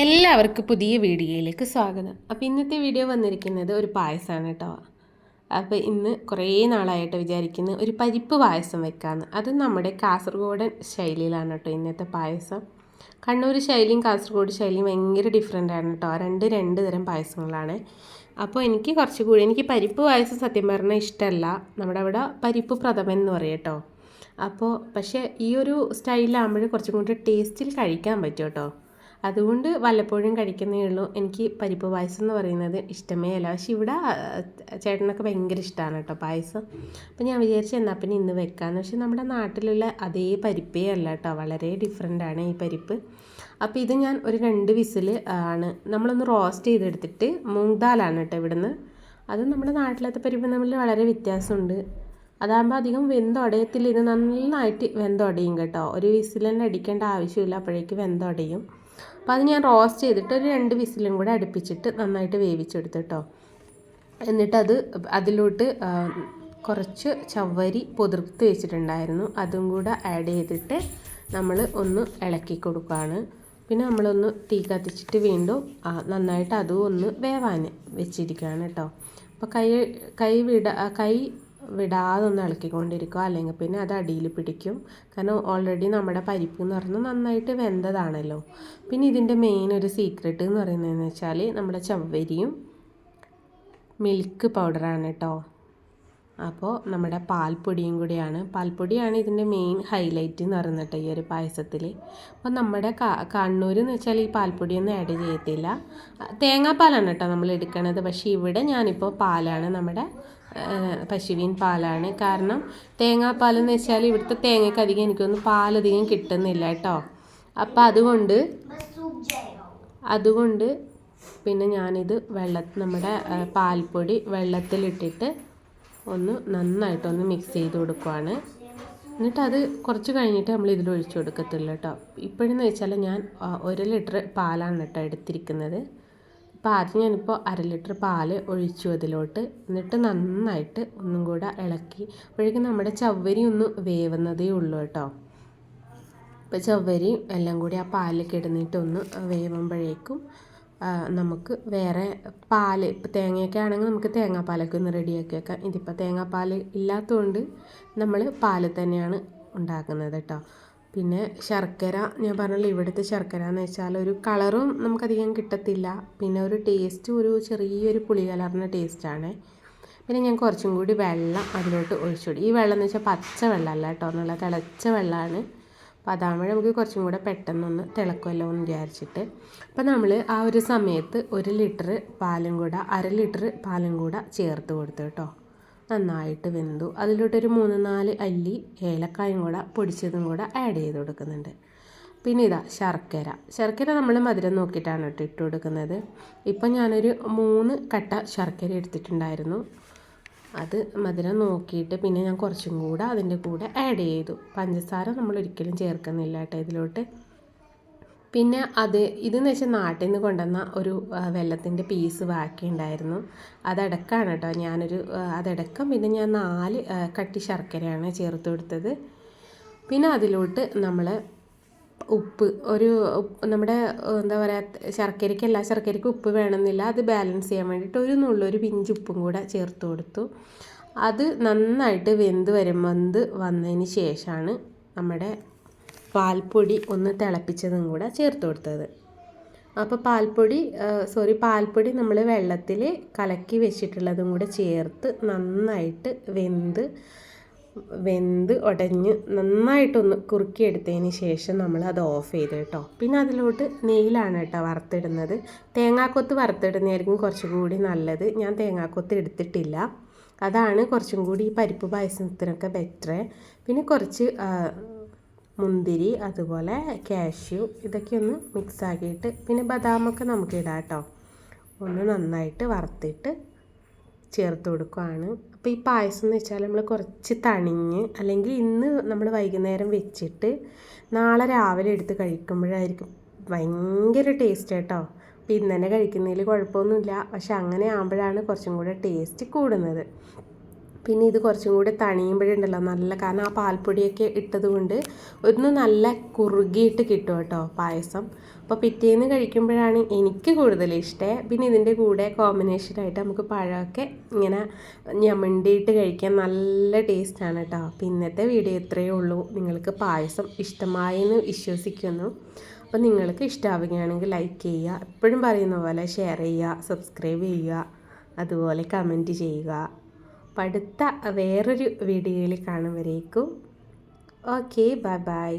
എല്ലാവർക്കും പുതിയ വീഡിയോയിലേക്ക് സ്വാഗതം. അപ്പോൾ ഇന്നത്തെ വീഡിയോ വന്നിരിക്കുന്നത് ഒരു പായസമാണ് കേട്ടോ. അപ്പോൾ ഇന്ന് കുറേ നാളായിട്ട് വിചാരിക്കുന്നത് ഒരു പരിപ്പ് പായസം വെക്കാമെന്ന് അത് നമ്മുടെ കാസർഗോഡൻ ശൈലിയിലാണ് കേട്ടോ ഇന്നത്തെ പായസം. കണ്ണൂർ ശൈലിയും കാസർഗോഡ് ശൈലിയും ഭയങ്കര ഡിഫറെന്റ് ആണ് കേട്ടോ. രണ്ട് രണ്ട് തരം പായസങ്ങളാണ്. അപ്പോൾ എനിക്ക് കുറച്ചുകൂടി എനിക്ക് പരിപ്പ് പായസം സത്യം പറഞ്ഞാൽ ഇഷ്ടമല്ല. നമ്മുടെ അവിടെ പരിപ്പ് പ്രഥമൻ എന്ന് പറയും കേട്ടോ. അപ്പോൾ പക്ഷേ ഈ ഒരു സ്റ്റൈലാകുമ്പോൾ കുറച്ചും കൂടി ടേസ്റ്റിൽ കഴിക്കാൻ പറ്റും കേട്ടോ. അതുകൊണ്ട് വല്ലപ്പോഴും കഴിക്കുന്നേ ഉള്ളൂ. എനിക്ക് പരിപ്പ് പായസം എന്ന് പറയുന്നത് ഇഷ്ടമേ അല്ല. പക്ഷെ ഇവിടെ ചേട്ടനൊക്കെ ഭയങ്കര ഇഷ്ടമാണ് കേട്ടോ പായസം. അപ്പം ഞാൻ വിചാരിച്ചു എന്നാൽ പിന്നെ ഇന്ന് വെക്കാമെന്ന് പക്ഷെ നമ്മുടെ നാട്ടിലുള്ള അതേ പരിപ്പേ അല്ല കേട്ടോ. വളരെ ഡിഫറെന്റ് ആണ് ഈ പരിപ്പ്. അപ്പോൾ ഇത് ഞാൻ ഒരു രണ്ട് വിസിൽ ആണ്. നമ്മളൊന്ന് റോസ്റ്റ് ചെയ്തെടുത്തിട്ട് മൂങ് ദാലാണ് കേട്ടോ ഇവിടുന്ന്. അത് നമ്മുടെ നാട്ടിലത്തെ പരിപ്പ് തമ്മിൽ വളരെ വ്യത്യാസമുണ്ട്. അതാകുമ്പോൾ അധികം വെന്തുടയത്തില്ല ഇത് നന്നായിട്ട് വെന്തുടയും കേട്ടോ. ഒരു വിസിൽ തന്നെ അടിക്കേണ്ട ആവശ്യമില്ല. അപ്പോഴേക്ക് വെന്തുടയും അപ്പോൾ അത് ഞാൻ റോസ്റ്റ് ചെയ്തിട്ട് ഒരു രണ്ട് വിസിലും കൂടെ അടുപ്പിച്ചിട്ട് നന്നായിട്ട് വേവിച്ചെടുത്തു കേട്ടോ. എന്നിട്ടത് അതിലോട്ട് കുറച്ച് ചവ്വരി പൊതിർത്ത് വെച്ചിട്ടുണ്ടായിരുന്നു. അതും കൂടെ ആഡ് ചെയ്തിട്ട് നമ്മൾ ഒന്ന് ഇളക്കി കൊടുക്കുകയാണ്. പിന്നെ നമ്മളൊന്ന് തീ കത്തിച്ചിട്ട് വീണ്ടും നന്നായിട്ട് അതും ഒന്ന് വേവാൻ വെച്ചിരിക്കുകയാണ് കേട്ടോ. അപ്പോൾ കൈ കൈ വിട കൈ വിടാതെ ഒന്ന് ഇളക്കിക്കൊണ്ടിരിക്കുക. അല്ലെങ്കിൽ പിന്നെ അത് അടിയിൽ പിടിക്കും. കാരണം ഓൾറെഡി നമ്മുടെ പരിപ്പ് എന്ന് പറഞ്ഞാൽ നന്നായിട്ട് വെന്തതാണല്ലോ. പിന്നെ ഇതിന്റെ മെയിൻ ഒരു സീക്രട്ട് എന്ന് പറയുന്നതെന്ന് വെച്ചാൽ നമ്മുടെ ചവ്വരിയും മിൽക്ക് പൗഡറാണ് കേട്ടോ അപ്പോൾ നമ്മുടെ പാൽപ്പൊടിയും കൂടിയാണ്. പാൽപ്പൊടിയാണ് ഇതിന്റെ മെയിൻ ഹൈലൈറ്റ് എന്ന് പറയുന്നത് ഈ ഒരു പായസത്തിൽ. അപ്പോൾ നമ്മുടെ കണ്ണൂർ എന്ന് വെച്ചാൽ ഈ പാൽപ്പൊടിയൊന്നും ആഡ് ചെയ്യത്തില്ല. തേങ്ങാപ്പാലാണ് കേട്ടോ നമ്മൾ എടുക്കണത്. പക്ഷേ ഇവിടെ ഞാനിപ്പോൾ പാലാണ് നമ്മുടെ പശുവിൻ പാലാണ്. കാരണം തേങ്ങാപ്പാൽ എന്ന് വെച്ചാൽ ഇവിടുത്തെ തേങ്ങയ്ക്ക് അധികം എനിക്കൊന്നും പാലധികം കിട്ടുന്നില്ല കേട്ടോ. അപ്പം അതുകൊണ്ട് അതുകൊണ്ട് പിന്നെ ഞാനിത് വെള്ള നമ്മുടെ പാൽപ്പൊടി വെള്ളത്തിലിട്ടിട്ട് ഒന്ന് നന്നായിട്ടൊന്ന് മിക്സ് ചെയ്ത് കൊടുക്കുവാണ്. എന്നിട്ട് അത് കുറച്ച് കഴിഞ്ഞിട്ട് നമ്മൾ ഇതിൽ ഒഴിച്ചു കൊടുക്കത്തുള്ളൂ കേട്ടോ. ഇപ്പോഴെന്ന് വെച്ചാൽ ഞാൻ ഒരു ലിറ്റർ പാലാണ് കേട്ടോ എടുത്തിരിക്കുന്നത്. അപ്പോൾ ആദ്യം ഞാനിപ്പോൾ അര ലിറ്റർ പാൽ ഒഴിച്ചു അതിലോട്ട്. എന്നിട്ട് നന്നായിട്ട് ഒന്നും കൂടെ ഇളക്കി. അപ്പോഴേക്കും നമ്മുടെ ചവ്വരി ഒന്ന് വേവുന്നതേ ഉള്ളൂ കേട്ടോ. ഇപ്പോൾ ചവ്വരിയും എല്ലാം കൂടി ആ പാലിൽ കിടന്നിട്ടൊന്ന് വേവുമ്പോഴേക്കും നമുക്ക് വേറെ പാൽ ഇപ്പോൾ തേങ്ങയൊക്കെ ആണെങ്കിൽ നമുക്ക് തേങ്ങാപ്പാലൊക്കെ ഒന്ന് റെഡിയാക്കി വെക്കാം. ഇതിപ്പോൾ തേങ്ങാപ്പാൽ ഇല്ലാത്തതുകൊണ്ട് നമ്മൾ പാൽ തന്നെയാണ് ഉണ്ടാക്കുന്നത് കേട്ടോ. പിന്നെ ശർക്കര ഞാൻ പറഞ്ഞല്ലോ ഇവിടുത്തെ ശർക്കര എന്ന് വെച്ചാൽ ഒരു കളറും നമുക്കധികം കിട്ടത്തില്ല. പിന്നെ ഒരു ടേസ്റ്റ് ഒരു ചെറിയൊരു പുളി കലർന്ന ടേസ്റ്റാണ് പിന്നെ ഞാൻ കുറച്ചും കൂടി വെള്ളം അതിലോട്ട് ഒഴിച്ചുകൊടുക്കും ഈ വെള്ളം എന്ന് വെച്ചാൽ പച്ച വെള്ളമല്ല കേട്ടോ നല്ല തിളച്ച വെള്ളമാണ്. അപ്പോൾ അതാകുമ്പോൾ നമുക്ക് കുറച്ചും കൂടെ പെട്ടെന്നൊന്ന് തിളക്കുമല്ലോ എന്ന് വിചാരിച്ചിട്ട്. അപ്പോൾ നമ്മൾ ആ ഒരു സമയത്ത് ഒരു ലിറ്റർ പാലും കൂടെ അര ലിറ്റർ പാലും കൂടെ ചേർത്ത് കൊടുത്തു കേട്ടോ. നന്നായിട്ട് വെന്തു. അതിലോട്ടൊരു മൂന്ന് നാല് അല്ലി ഏലക്കായും കൂടെ പൊടിച്ചതും കൂടെ ആഡ് ചെയ്ത് കൊടുക്കുന്നുണ്ട്. പിന്നെ ഇതാ ശർക്കര. ശർക്കര നമ്മൾ മധുരം നോക്കിയിട്ടാണ് കേട്ടോ ഇട്ട് കൊടുക്കുന്നത്. ഇപ്പം ഞാനൊരു മൂന്ന് കട്ട ശർക്കര എടുത്തിട്ടുണ്ടായിരുന്നു. അത് മധുരം നോക്കിയിട്ട് പിന്നെ ഞാൻ കുറച്ചും കൂടെ അതിന്റെ കൂടെ ആഡ് ചെയ്തു. പഞ്ചസാര നമ്മൾ ഒരിക്കലും ചേർക്കുന്നില്ല കേട്ടോ ഇതിലോട്ട്. പിന്നെ അത് ഇതെന്ന് വെച്ചാൽ നാട്ടിൽ നിന്ന് കൊണ്ടുവന്ന ഒരു വെള്ളത്തിന്റെ പീസ് ബാക്കി ഉണ്ടായിരുന്നു. അതടക്കാണ് കേട്ടോ ഞാനൊരു അതടക്കം പിന്നെ ഞാൻ നാല് കട്ടി ശർക്കരയാണ് ചേർത്ത് കൊടുത്തത്. പിന്നെ അതിലോട്ട് നമ്മൾ ഉപ്പ് ഒരു നമ്മുടെ എന്താ പറയുക ശർക്കരയ്ക്ക് എല്ലാ ശർക്കരയ്ക്ക് ഉപ്പ് വേണമെന്നില്ല. അത് ബാലൻസ് ചെയ്യാൻ വേണ്ടിയിട്ട് ഒരു നുള്ളൊരു പിഞ്ച് ഉപ്പും കൂടെ ചേർത്ത് കൊടുത്തു. അത് നന്നായിട്ട് വെന്ത് വരും വെന്ത് വന്നതിന് ശേഷമാണ് നമ്മുടെ പാൽപ്പൊടി ഒന്ന് തിളപ്പിച്ചതും കൂടെ ചേർത്ത് കൊടുത്തത്. അപ്പോൾ പാൽപ്പൊടി സോറി പാൽപ്പൊടി നമ്മൾ വെള്ളത്തിൽ കലക്കി വെച്ചിട്ടുള്ളതും കൂടെ ചേർത്ത് നന്നായിട്ട് വെന്ത് വെന്ത് ഉടഞ്ഞ് നന്നായിട്ടൊന്ന് കുറുക്കിയെടുത്തതിന് ശേഷം നമ്മൾ അത് ഓഫ് ചെയ്ത് കേട്ടോ. പിന്നെ അതിലോട്ട് നെയ്യിലാണ് കേട്ടോ വറുത്തിടുന്നത്. തേങ്ങാക്കൊത്ത് വറുത്തിടുന്നതായിരിക്കും കുറച്ചും കൂടി നല്ലത്. ഞാൻ തേങ്ങാക്കൊത്ത് എടുത്തിട്ടില്ല. അതാണ് കുറച്ചും കൂടി ഈ പരിപ്പ് പായസത്തിനൊക്കെ ബെറ്റർ പിന്നെ കുറച്ച് മുന്തിരി അതുപോലെ കാഷ്യൂ ഇതൊക്കെ ഒന്ന് മിക്സ് ആക്കിയിട്ട് പിന്നെ ബദാമൊക്കെ നമുക്ക് ഇടാം കേട്ടോ ഒന്ന് നന്നായിട്ട് വറുത്തിട്ട് ചേർത്ത് കൊടുക്കുകയാണ് അപ്പോൾ ഈ പായസം എന്ന് വെച്ചാൽ നമ്മൾ കുറച്ച് തണിഞ്ഞ് അല്ലെങ്കിൽ ഇന്ന് നമ്മൾ വൈകുന്നേരം വെച്ചിട്ട് നാളെ രാവിലെ എടുത്ത് കഴിക്കുമ്പോഴായിരിക്കും ഭയങ്കര ടേസ്റ്റ് കേട്ടോ അപ്പോൾ ഇന്ന് തന്നെ കഴിക്കുന്നതിൽ കുഴപ്പമൊന്നുമില്ല. പക്ഷെ അങ്ങനെ ആകുമ്പോഴാണ് കുറച്ചും കൂടെ ടേസ്റ്റ് കൂടുന്നത്. പിന്നെ ഇത് കുറച്ചും കൂടി തണിയുമ്പോഴുണ്ടല്ലോ നല്ല കാരണം ആ പാൽപ്പൊടിയൊക്കെ ഇട്ടത് കൊണ്ട് ഒന്ന് നല്ല കുറുകിയിട്ട് കിട്ടും കേട്ടോ പായസം. അപ്പോൾ പിറ്റേന്ന് കഴിക്കുമ്പോഴാണ് എനിക്ക് കൂടുതൽ ഇഷ്ടം. പിന്നെ ഇതിന്റെ കൂടെ കോമ്പിനേഷനായിട്ട് നമുക്ക് പഴമൊക്കെ ഇങ്ങനെ ഞമണ്ടിയിട്ട് കഴിക്കാൻ നല്ല ടേസ്റ്റാണ് കേട്ടോ. അപ്പോൾ ഇന്നത്തെ വീഡിയോ ഇത്രയേ ഉള്ളൂ. നിങ്ങൾക്ക് പായസം ഇഷ്ടമായെന്ന് വിശ്വസിക്കുന്നു. അപ്പോൾ നിങ്ങൾക്ക് ഇഷ്ടമാവുകയാണെങ്കിൽ ലൈക്ക് ചെയ്യുക. എപ്പോഴും പറയുന്ന പോലെ ഷെയർ ചെയ്യുക സബ്സ്ക്രൈബ് ചെയ്യുക അതുപോലെ കമന്റ് ചെയ്യുക. അപ്പം അടുത്ത വേറൊരു വീഡിയോയിൽ കാണും വരേക്കും ഓക്കെ ബൈ ബൈ